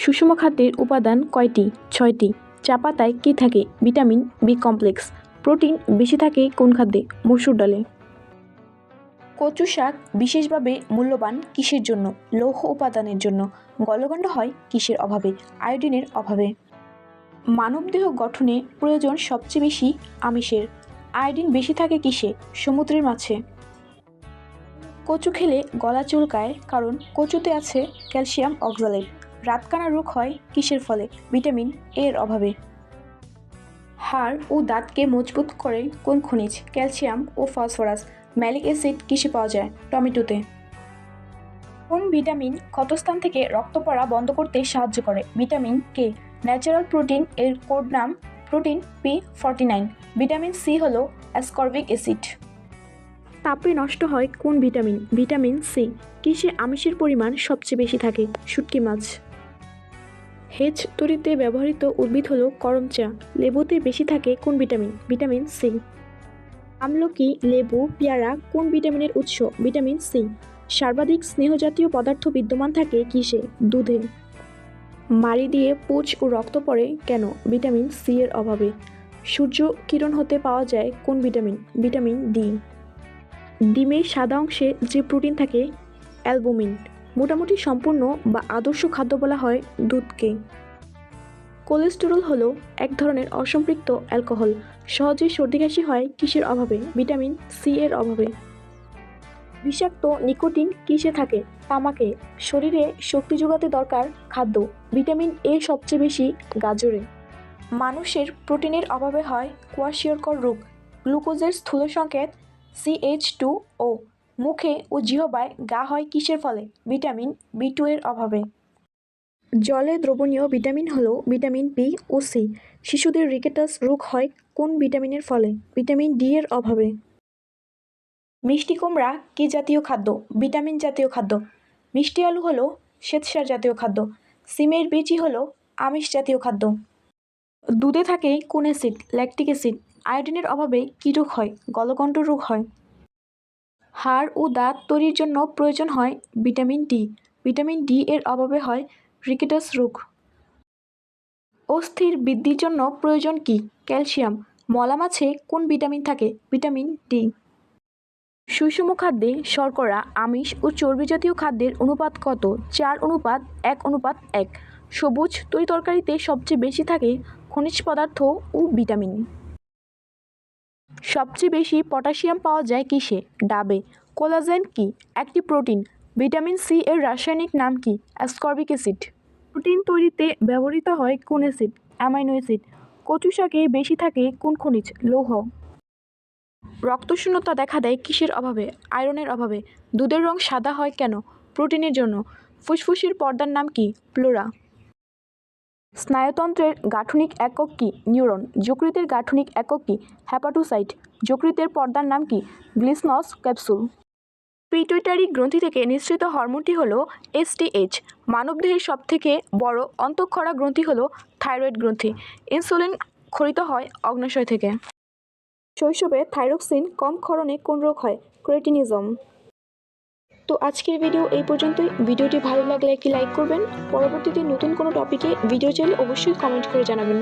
সুষম খাদ্যের উপাদান কয়টি? ছয়টি। চা পাতায় কী থাকে? Vitamin B complex. প্রোটিন বেশি থাকে কোন খাদ্যে? মসুর ডালে। কচু শাক বিশেষভাবে মূল্যবান কিসের জন্য? লৌহ উপাদানের জন্য। গলগণ্ড হয় কিসের অভাবে? আয়োডিনের অভাবে। মানবদেহ গঠনে প্রয়োজন সবচেয়ে বেশি আমিষের। আয়োডিন বেশি থাকে কিসে? সমুদ্রের মাছে। কচু খেলে গলা চুলকায় কারণ কচুতে আছে ক্যালসিয়াম অক্সালেট। রাতকানা রোগ হয় কিসের ফলে? ভিটামিন এর অভাবে। হাড় ও দাঁতকে মজবুত করে কোন খনিজ? ক্যালসিয়াম ও ফসফরাস। ম্যালিক অ্যাসিড কিসে পাওয়া যায়? টমেটোতে। কোন ভিটামিন ক্ষতস্থান থেকে রক্ত পড়া বন্ধ করতে সাহায্য করে? ভিটামিন কে ন্যাচারাল প্রোটিন এর কোড নাম protein P forty nine vitamin C হল অ্যাসকর্বিক অ্যাসিড। তাপে নষ্ট হয় কোন ভিটামিন? ভিটামিন সি কিসে আমিষের পরিমাণ সবচেয়ে বেশি থাকে? শুটকি মাছ। হেজ তৈরিতে ব্যবহৃত উদ্ভিদ হলো করম চা। লেবুতে বেশি থাকে কোন ভিটামিন? ভিটামিন সি আমলকি, লেবু, পেয়ারা কোন ভিটামিনের উৎস? ভিটামিন সি সর্বাধিক স্নেহজাতীয় পদার্থ বিদ্যমান থাকে কিসে? দুধে। মাড়ি দিয়ে পুচ ও রক্ত পড়ে কেন? ভিটামিন সি এর অভাবে। সূর্য কিরণ হতে পাওয়া যায় কোন ভিটামিন? ভিটামিন ডি ডিমের সাদা অংশে যে প্রোটিন থাকে, অ্যালবুমিন। মোটামুটি সম্পূর্ণ বা আদর্শ খাদ্য বলা হয় দুধকে। কোলেস্টেরল হলো এক ধরনের অসম্পৃক্ত অ্যালকোহল। সহজেই সর্দি কাশি হয় কিসের অভাবে? ভিটামিন সি এর অভাবে। বিষাক্ত নিকোটিন কিসে থাকে? তামাকে। শরীরে শক্তি যোগাতে দরকার খাদ্য। ভিটামিন এ সবচেয়ে বেশি গাজরে। মানুষের প্রোটিনের অভাবে হয় কোয়াশিয়রকর রোগ। গ্লুকোজের স্থূল সংকেত সিএইচ টু ও মুখে ও জিহবায় গা হয় কিসের ফলে? ভিটামিন বি টু এর অভাবে। জলে দ্রবণীয় ভিটামিন হলো ভিটামিন বি ও সি। শিশুদের রিকেটাস রোগ হয় কোন ভিটামিনের ফলে? ভিটামিন ডি এর অভাবে। মিষ্টি কুমড়া কি জাতীয় খাদ্য? ভিটামিন জাতীয় খাদ্য। মিষ্টি আলু হলো শ্বেতসার জাতীয় খাদ্য। সিমের বীজই হলো আমিষ জাতীয় খাদ্য। দুধে থাকে কোন অ্যাসিড? Lactic acid. আয়োডিনের অভাবে কী রোগ হয়? গলকণ্ঠ রোগ হয়। হাড় ও দাঁত তৈরির জন্য প্রয়োজন হয় ভিটামিন ডি। ভিটামিন ডি এর অভাবে হয় রিকেটাস রোগ। অস্থির বৃদ্ধির জন্য প্রয়োজন কি? ক্যালসিয়াম। মলা মাছে কোন ভিটামিন থাকে? Vitamin D. সুষম খাদ্যে শর্করা, আমিষ ও চর্বি জাতীয় খাদ্যের অনুপাত কত? চার অনুপাত, এক অনুপাত, এক। সবুজ তরি তরকারিতে সবচেয়ে বেশি থাকে খনিজ পদার্থ ও ভিটামিন। সবচেয়ে বেশি পটাশিয়াম পাওয়া যায় কিসে? ডাবে। কোলাজেন কি? একটি প্রোটিন। ভিটামিন সি এর রাসায়নিক নাম কি? Ascorbic acid. প্রোটিন তৈরিতে ব্যবহৃত হয় কোন অ্যাসিড? Amino acid. কচু শাকে বেশি থাকে কোন খনিজ? লৌহ। রক্তশূন্যতা দেখা দেয় কিসের অভাবে? আয়রনের অভাবে। দুধের রং সাদা হয় কেন? প্রোটিনের জন্য। ফুসফুসের পর্দার নাম কি? প্লোরা স্নায়ুতন্ত্রের গাঠনিক একক কি? নিউরন। যকৃতের গাঠনিক একক কি? হ্যাপাটোসাইট যকৃতের পর্দার নাম কি? গ্লিসনস ক্যাপসুল। পিটুইটারি গ্রন্থি থেকে নিঃসৃত হরমোনটি হল এসটিএইচ মানবদেহের সবথেকে বড় অন্তঃক্ষরা গ্রন্থি হল থাইরয়েড গ্রন্থি। ইনসুলিন ক্ষরিত হয় অগ্নাশয় থেকে। শৈশবে থাইরক্সিন কম ক্ষরণে কোন রোগ হয়। ক্রেটিনিজম। তো আজকের ভিডিও এই পর্যন্তই। ভিডিওটি ভালো লাগলে একটি লাইক করবেন। পরবর্তীতে নতুন কোনো টপিকে ভিডিও চাইলে অবশ্যই কমেন্ট করে জানাবেন।